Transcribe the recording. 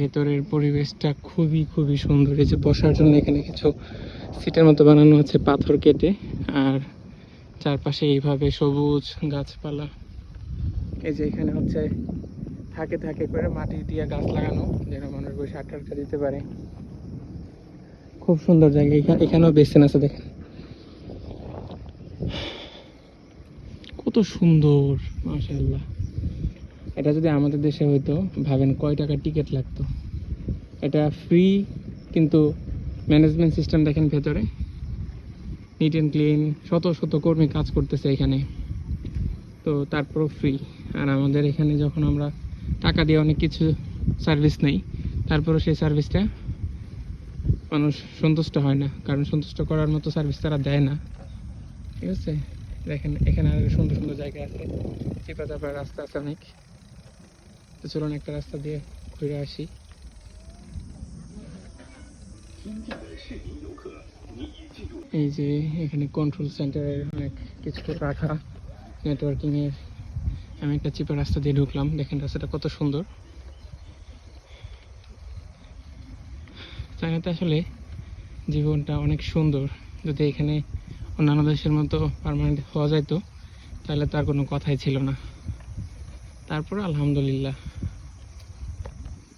ভেতরের পরিবেশটা খুবই খুবই সুন্দর। এই যে বসার জন্য এখানে কিছু সিটের মতো বানানো আছে পাথর কেটে। আর চারপাশে এইভাবে সবুজ গাছপালা। এই যে এখানে হচ্ছে থাকে থাকে করে মাটি দিয়ে গাছ লাগানো, যেন মানুষ বসে আটটা দিতে পারে। খুব সুন্দর জায়গা। এখানে এখানেও বেসিন আছে, দেখেন। কত সুন্দর, মাশাআল্লাহ। এটা যদি আমাদের দেশে হইতো, ভাবেন কয় টাকা টিকিট লাগতো? এটা ফ্রি কিন্তু ম্যানেজমেন্ট সিস্টেম দেখেন ভেতরে। নিট অ্যান্ড ক্লিন শত শত কর্মী কাজ করতেছে এখানে। তো তারপরও ফ্রি আর আমাদের এখানে যখন আমরা টাকা দিয়ে অনেক কিছু সার্ভিস নেই, তারপরও সেই সার্ভিসটা মানুষ সন্তুষ্ট হয় না। কারণ সন্তুষ্ট করার মতো সার্ভিস তারা দেয় না। ঠিক আছে? দেখেন, এখানে আরও সুন্দর সুন্দর জায়গা আছে। চিপা রাস্তা আছে অনেক। তো চলুন একটা রাস্তা দিয়ে ঘুরে আসি। এই যে এখানে কন্ট্রোল সেন্টারের অনেক কিছু রাখা। নেটওয়ার্কিং এর আমি একটা চিপা রাস্তা দিয়ে ঢুকলাম। দেখেন রাস্তাটা কত সুন্দর। চায়নাতে আসলে জীবনটা অনেক সুন্দর। যদি এখানে অন্যান্য দেশের মতো পারমানেন্ট হওয়া যাইতো, তাহলে তার কোনো কথাই ছিল না। তারপর আলহামদুলিল্লাহ।